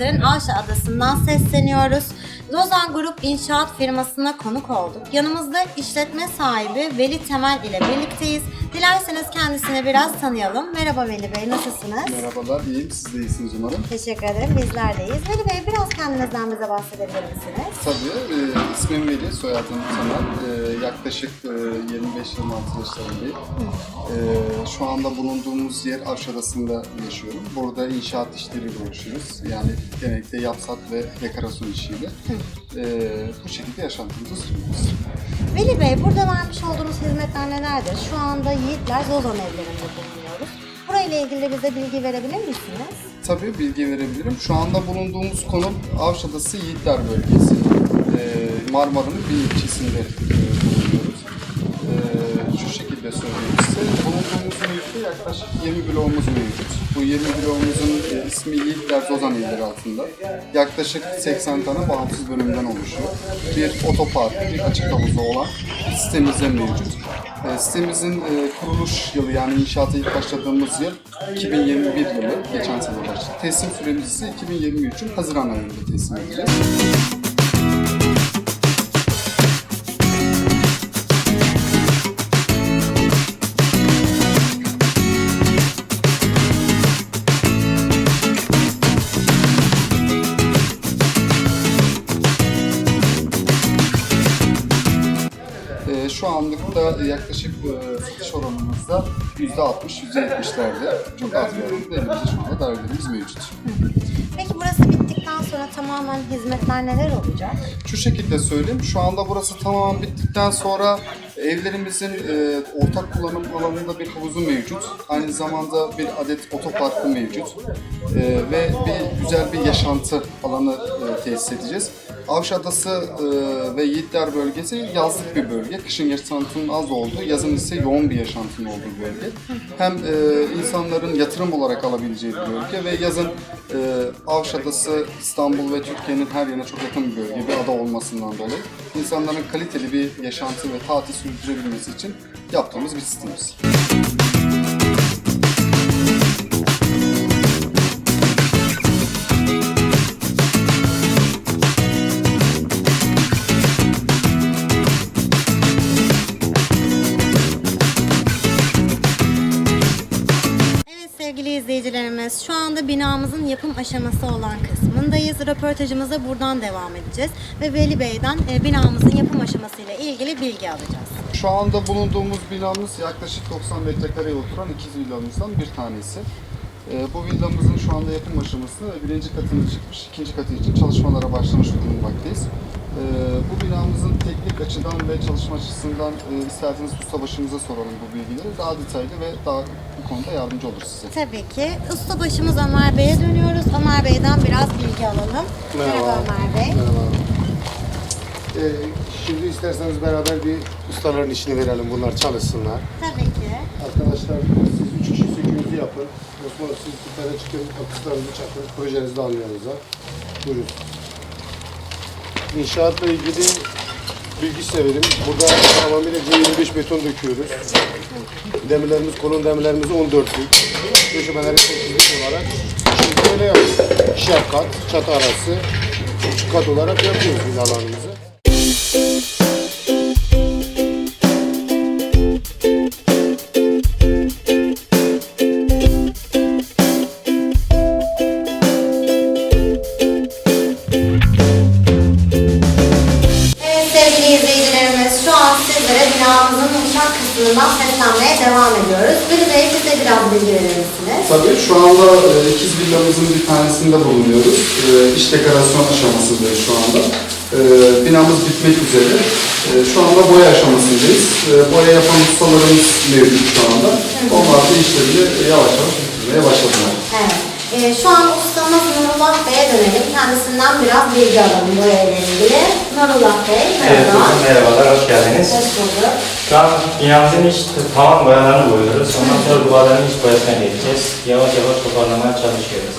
Balıkesir'in Avşa Adası'ndan sesleniyoruz. Lozan Grup İnşaat firmasına konuk olduk. Yanımızda işletme sahibi Veli Temel ile birlikteyiz. Dilerseniz kendisini biraz tanıyalım. Merhaba Veli Bey, nasılsınız? Merhabalar, iyiyim. Siz de iyisiniz umarım. Teşekkür ederim, bizler deyiz. Veli Bey biraz kendinizden bize bahsedebilir misiniz? Tabii, e, ismim Veli, soyadım Temel. E, yaklaşık e, 25-26 yaşlarındayım. E, şu anda bulunduğumuz yer Avşadası'nda yaşıyorum. Burada inşaat işleriyle uğraşıyoruz. Yani genellikle yapsat ve dekorasyon işiyle. E, bu şekilde yaşantımızı sürüyoruz. Veli Bey, burada vermiş olduğunuz hizmetler nelerdir? Şu anda Yiğitler Lozan evlerinde bulunuyoruz. Burayla ilgili bize bilgi verebilir misiniz? Tabii bilgi verebilirim. Şu anda bulunduğumuz konum Avşadası Yiğitler Bölgesi. Ee, Marmara'nın bir ilçesinde e, bulunuyoruz. Ee, şu şekilde söyleyeyim size. Bulunduğumuz mevkide yaklaşık 20 bloğumuz mevcut. Bu 20 bloğumuzun e, ismi Yiğitler Zozan illeri altında. Yaklaşık 80 tane bağımsız bölümden oluşuyor. Bir otopark, bir açık havuzu olan bir sitemizde mevcut. E, sitemizin e, kuruluş yılı yani inşaata ilk başladığımız yıl 2021 yılı, geçen sene başladı. Teslim süremiz ise 2023'ün Haziran ayında teslim edeceğiz. E, şu anlıkta yaklaşık e, satış oranımız da %60-%70'lerde. Çok az bir oranda elimizde şu anda dairelerimiz mevcut. Peki burası bittikten sonra tamamen hizmetler neler olacak? Şu şekilde söyleyeyim, şu anda burası tamamen bittikten sonra evlerimizin e, ortak kullanım alanında bir havuzu mevcut. Aynı zamanda bir adet otoparkı mevcut. E, ve bir güzel bir yaşantı alanı e, tesis edeceğiz. Avşa Adası e, ve Yiğitler bölgesi yazlık bir bölge. Kışın yaşantının az olduğu, yazın ise yoğun bir yaşantının olduğu bölge. Hem e, insanların yatırım olarak alabileceği bir bölge ve yazın e, Avşa Adası İstanbul ve Türkiye'nin her yerine çok yakın bir bölge, bir ada olmasından dolayı insanların kaliteli bir yaşantı ve tatil sürdürebilmesi için yaptığımız bir sistemiz. İzleyicilerimiz şu anda binamızın yapım aşaması olan kısmındayız. Röportajımıza buradan devam edeceğiz. Ve Veli Bey'den e, binamızın yapım aşamasıyla ilgili bilgi alacağız. Şu anda bulunduğumuz binamız yaklaşık 90 metrekareye oturan ikiz villamızdan bir tanesi. Ee, bu villamızın şu anda yapım aşaması birinci katını çıkmış, ikinci katı için çalışmalara başlamış bulunmaktayız. Ee, bu binamızın teknik açıdan ve çalışma açısından e, isterseniz ustabaşımıza soralım bu bilgileri. Daha detaylı ve daha bu konuda yardımcı olur size. Tabii ki. Ustabaşımız Ömer Bey'e dönüyoruz. Ömer Bey'den biraz bilgi alalım. Merhaba Ömer Bey. Merhaba. Ee, şimdi isterseniz beraber bir ustaların işini verelim. Bunlar çalışsınlar. Tabii ki. Arkadaşlar siz yapın. Osman siz tane çıkın, akışlarınızı çakın. Projenizi alın yanınıza. Buyurun. İnşaatla ilgili bilgi size vereyim. Burada tamamıyla C25 beton döküyoruz. Demirlerimiz, kolon demirlerimiz 14'lük. Döşemeleri 8'lik olarak. Şimdi böyle yapıyoruz. İkişer kat, çatı arası, kat olarak yapıyoruz binalarımızı. İzleyicilerimiz şu an sizlere binamızın mutfak kısmından seslenmeye devam ediyoruz. Veli Bey bize biraz bilgi verir misiniz? Tabii şu anda e, ikiz villamızın bir tanesinde bulunuyoruz. E, iç dekorasyon aşamasındayız şu anda. E, binamız bitmek üzere. E, şu anda boya aşamasındayız. E, boya yapan ustalarımız mevcut şu anda. Onlar da işlerini yavaş yavaş bitirmeye başladılar. Ee, şu an ustamız Nurullah Bey'e dönelim. Kendisinden biraz bilgi alalım bu ile ilgili. Nurullah Bey, Evet, merhaba. hocam, merhabalar, hoş geldiniz. Hoş bulduk. Şu an binamızın iç tavan boyalarını boyuyoruz. Ondan sonra duvarların iç boyasına geçeceğiz. Yavaş yavaş toparlamaya çalışıyoruz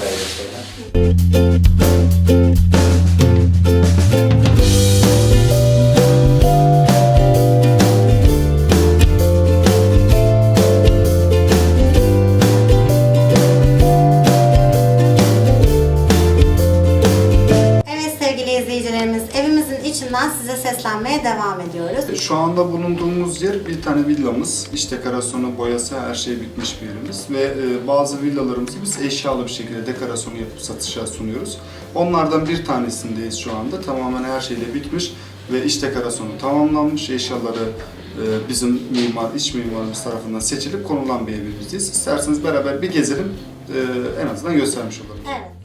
hayırlısıyla. şu anda bulunduğumuz yer bir tane villamız. İç dekorasyonu, boyası, her şey bitmiş bir yerimiz. Ve e, bazı villalarımızı biz eşyalı bir şekilde dekorasyonu yapıp satışa sunuyoruz. Onlardan bir tanesindeyiz şu anda. Tamamen her şeyle bitmiş ve iç dekorasyonu tamamlanmış. Eşyaları e, bizim mimar, iç mimarımız tarafından seçilip konulan bir evimizdeyiz. İsterseniz beraber bir gezelim, e, en azından göstermiş olalım. Evet,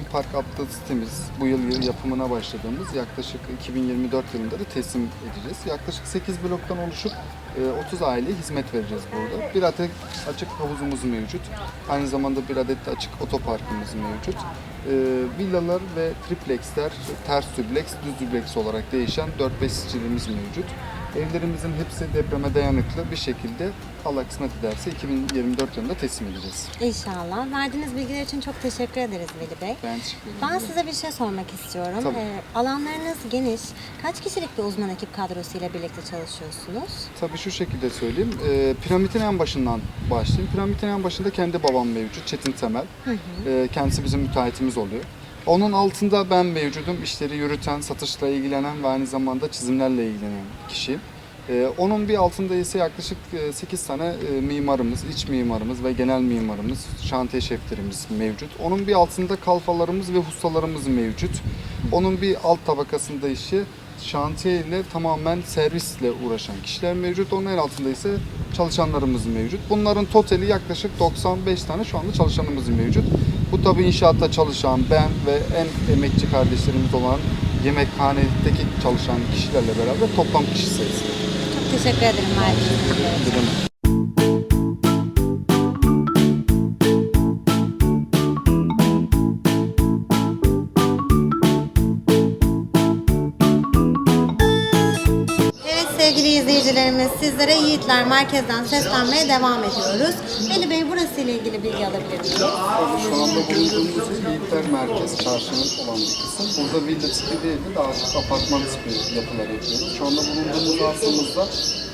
Green Park adlı sitemiz. Bu yıl yapımına başladığımız yaklaşık 2024 yılında da teslim edeceğiz. Yaklaşık 8 bloktan oluşup e, 30 aileye hizmet vereceğiz burada. Bir adet açık havuzumuz mevcut. Aynı zamanda bir adet de açık otoparkımız mevcut. E, Villalar ve tripleksler, ters dübleks, düz dübleks olarak değişen 4-5 sicilimiz mevcut. Evlerimizin hepsi depreme dayanıklı bir şekilde Allah kısmet ederse 2024 yılında teslim edeceğiz. İnşallah. Verdiğiniz bilgiler için çok teşekkür ederiz Veli Bey. Ben teşekkür ederim. Ben size bir şey sormak istiyorum. Tabii. Ee, alanlarınız geniş. Kaç kişilik bir uzman ekip kadrosuyla birlikte çalışıyorsunuz? Tabii şu şekilde söyleyeyim. Ee, piramidin en başından başlayayım. Piramidin en başında kendi babam mevcut, Çetin Temel. Ee, kendisi bizim müteahhitimiz oluyor. Onun altında ben mevcudum. İşleri yürüten, satışla ilgilenen ve aynı zamanda çizimlerle ilgilenen kişiyim. Ee, onun bir altında ise yaklaşık 8 tane e, mimarımız, iç mimarımız ve genel mimarımız, şantiye şeflerimiz mevcut. Onun bir altında kalfalarımız ve ustalarımız mevcut. Onun bir alt tabakasında işi şantiye ile tamamen servisle uğraşan kişiler mevcut. Onun en altında ise çalışanlarımız mevcut. Bunların totali yaklaşık 95 tane şu anda çalışanımız mevcut. Bu tabii inşaatta çalışan ben ve en emekçi kardeşlerimiz olan yemekhanedeki çalışan kişilerle beraber toplam kişi sayısı. Çok teşekkür ederim verdiğiniz izleyicilerimiz sizlere Yiğitler Merkez'den seslenmeye devam ediyoruz. Veli Bey burası ile ilgili bilgi alabilir miyiz? Şu anda bulunduğumuz Yiğitler Merkez Çarşı'nın olan bir kısım. Burada villa tipi değil de daha çok apartman tipi yapılar yapıyoruz. Şu anda bulunduğumuz arsamızda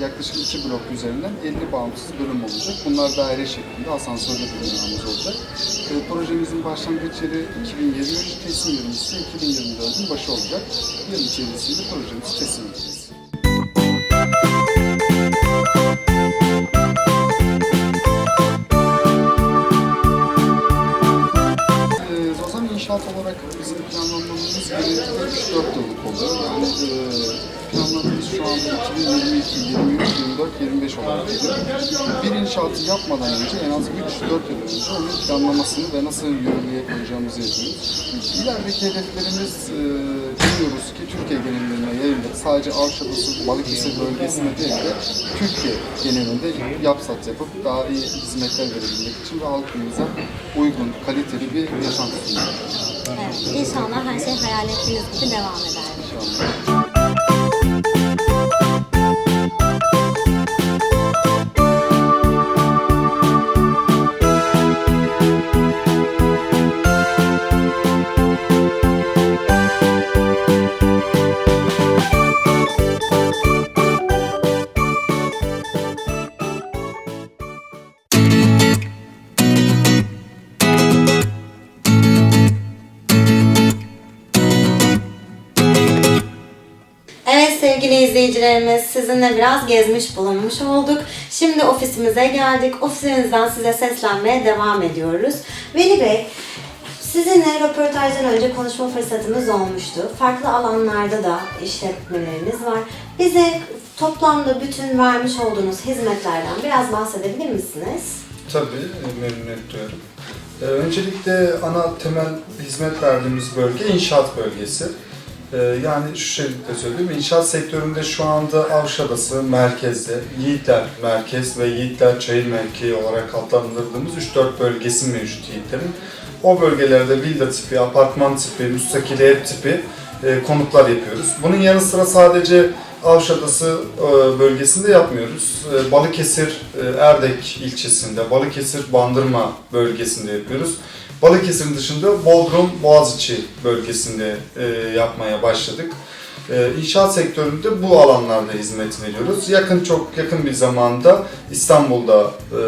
yaklaşık iki blok üzerinden 50 bağımsız bölüm olacak. Bunlar daire şeklinde asansörlü bir binamız olacak. E, projemizin başlangıç yeri 2023, teslim ise 2024'ün başı olacak. Yıl içerisinde projemizi teslim edeceğiz. İnşaat olarak bizim planlamamız genellikle 3-4 yıllık oluyor. Yani e, planlamamız şu anda 2022, 23, 24, 25 olarak gidiyor. Bir inşaatı yapmadan önce en az 3-4 yıl önce onun planlamasını ve nasıl yürürlüğe koyacağımızı yapıyoruz. İlerideki hedeflerimiz e, biliyoruz ki Türkiye genelinde yayılır. Sadece Avşa Balıkesir bölgesinde değil de Türkiye genelinde yapsat yapıp daha iyi hizmetler verebilmek için ve halkımıza uygun, kaliteli bir yaşantı sunmak Evet, İnşallah her şey hayal ettiğiniz gibi devam eder. inşallah. İzleyicilerimiz sizinle biraz gezmiş bulunmuş olduk. Şimdi ofisimize geldik. Ofisimizden size seslenmeye devam ediyoruz. Veli Bey, sizinle röportajdan önce konuşma fırsatımız olmuştu. Farklı alanlarda da işletmeleriniz var. Bize toplamda bütün vermiş olduğunuz hizmetlerden biraz bahsedebilir misiniz? Tabii, e, memnuniyet duyarım. Ee, öncelikle ana temel hizmet verdiğimiz bölge inşaat bölgesi. Ee, yani şu şekilde söyleyeyim, inşaat sektöründe şu anda Avşadası merkezde, Yiğitler Merkez ve Yiğitler Çayır Mevkii olarak adlandırdığımız 3-4 bölgesi mevcut Yiğitlerin. O bölgelerde villa tipi, apartman tipi, müstakil ev tipi e, konutlar yapıyoruz. Bunun yanı sıra sadece Avşadası e, bölgesinde yapmıyoruz. E, Balıkesir e, Erdek ilçesinde, Balıkesir Bandırma bölgesinde yapıyoruz. Balıkesir'in dışında Bodrum Boğaziçi bölgesinde e, yapmaya başladık. E, İnşaat sektöründe bu alanlarda hizmet veriyoruz. Yakın çok yakın bir zamanda İstanbul'da e,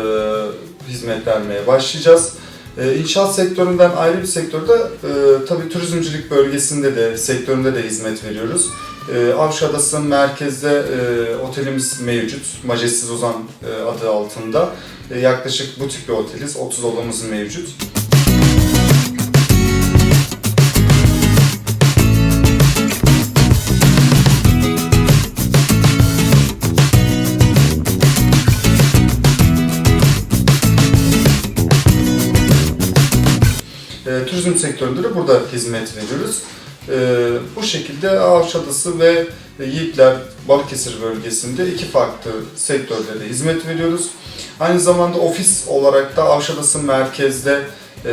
hizmet vermeye başlayacağız. E, İnşaat sektöründen ayrı bir sektörde e, tabii turizmcilik bölgesinde de sektöründe de hizmet veriyoruz. E, Avşadası merkezde e, otelimiz mevcut. Majestis Ozan e, adı altında. E, yaklaşık bu tip bir oteliz. 30 odamız mevcut. Turizm sektöründe de burada hizmet veriyoruz. E, bu şekilde Avşadası ve Yiğitler Balıkesir bölgesinde iki farklı sektörde de hizmet veriyoruz. Aynı zamanda ofis olarak da Avşadası merkezde e,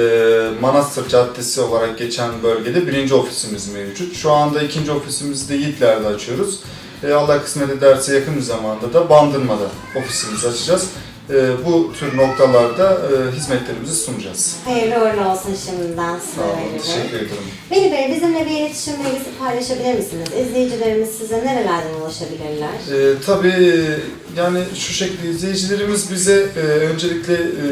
Manastır Caddesi olarak geçen bölgede birinci ofisimiz mevcut. Şu anda ikinci ofisimizi de Yiğitler'de açıyoruz. E, Allah kısmet ederse yakın bir zamanda da Bandırma'da ofisimizi açacağız. E, bu tür noktalarda e, hizmetlerimizi sunacağız. Hayırlı uğurlu olsun şimdiden size Sağ olun, teşekkür ederim. Veli Bey bizimle bir iletişim bilgisi paylaşabilir misiniz? İzleyicilerimiz size nerelerden ulaşabilirler? Ee, tabii yani şu şekilde izleyicilerimiz bize e, öncelikle e,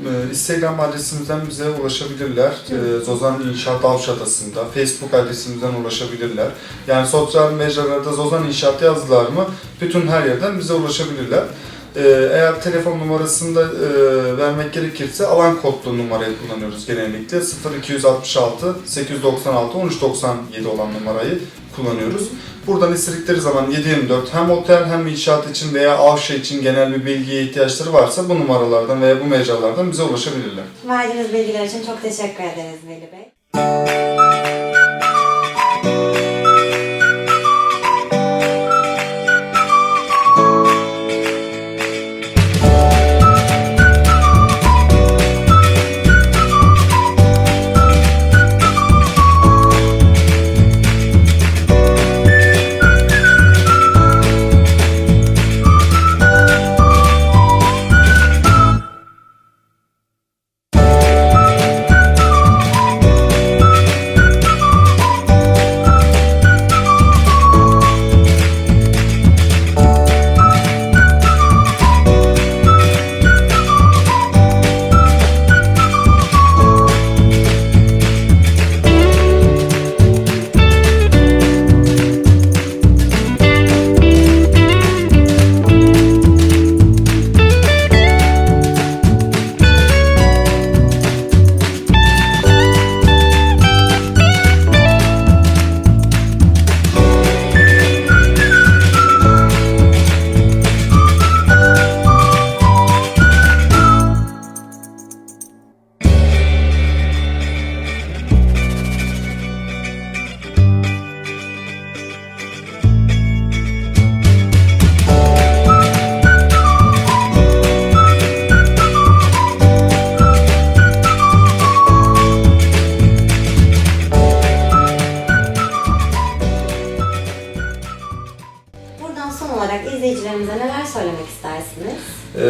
e, Instagram adresimizden bize ulaşabilirler. E, Zozan İnşaat Avşadası'nda, Facebook adresimizden ulaşabilirler. Yani sosyal mecralarda Zozan İnşaat yazdılar mı bütün her yerden bize ulaşabilirler. E, eğer telefon numarasını da e, vermek gerekirse alan kodlu numarayı kullanıyoruz genellikle. 0266 896 1397 olan numarayı kullanıyoruz. Buradan istedikleri zaman 7/24 hem otel hem inşaat için veya avşa için genel bir bilgiye ihtiyaçları varsa bu numaralardan veya bu mecralardan bize ulaşabilirler. Verdiğiniz bilgiler için çok teşekkür ederiz Veli Bey.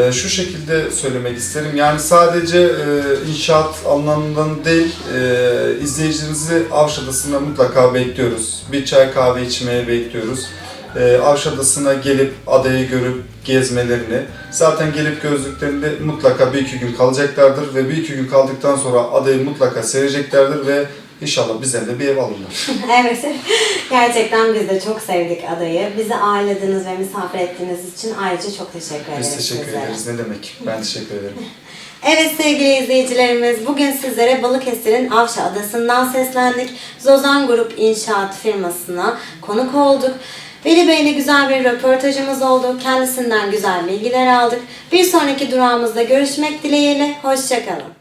Ee, şu şekilde söylemek isterim. Yani sadece e, inşaat anlamından değil, e, izleyicilerinizi Avşadası'na mutlaka bekliyoruz. Bir çay kahve içmeye bekliyoruz. E, Avşadası'na gelip adayı görüp gezmelerini, zaten gelip gözlüklerinde mutlaka bir iki gün kalacaklardır ve bir iki gün kaldıktan sonra adayı mutlaka seveceklerdir ve İnşallah bizden de bir ev alırlar. evet. Gerçekten biz de çok sevdik adayı. Bizi ağırladığınız ve misafir ettiğiniz için ayrıca çok teşekkür ederiz Biz teşekkür sizlere. ederiz. Ne demek? Ben teşekkür ederim. Evet sevgili izleyicilerimiz, bugün sizlere Balıkesir'in Avşa Adası'ndan seslendik. Zozan Grup İnşaat firmasına konuk olduk. Veli Bey ile güzel bir röportajımız oldu. Kendisinden güzel bilgiler aldık. Bir sonraki durağımızda görüşmek dileğiyle. Hoşçakalın.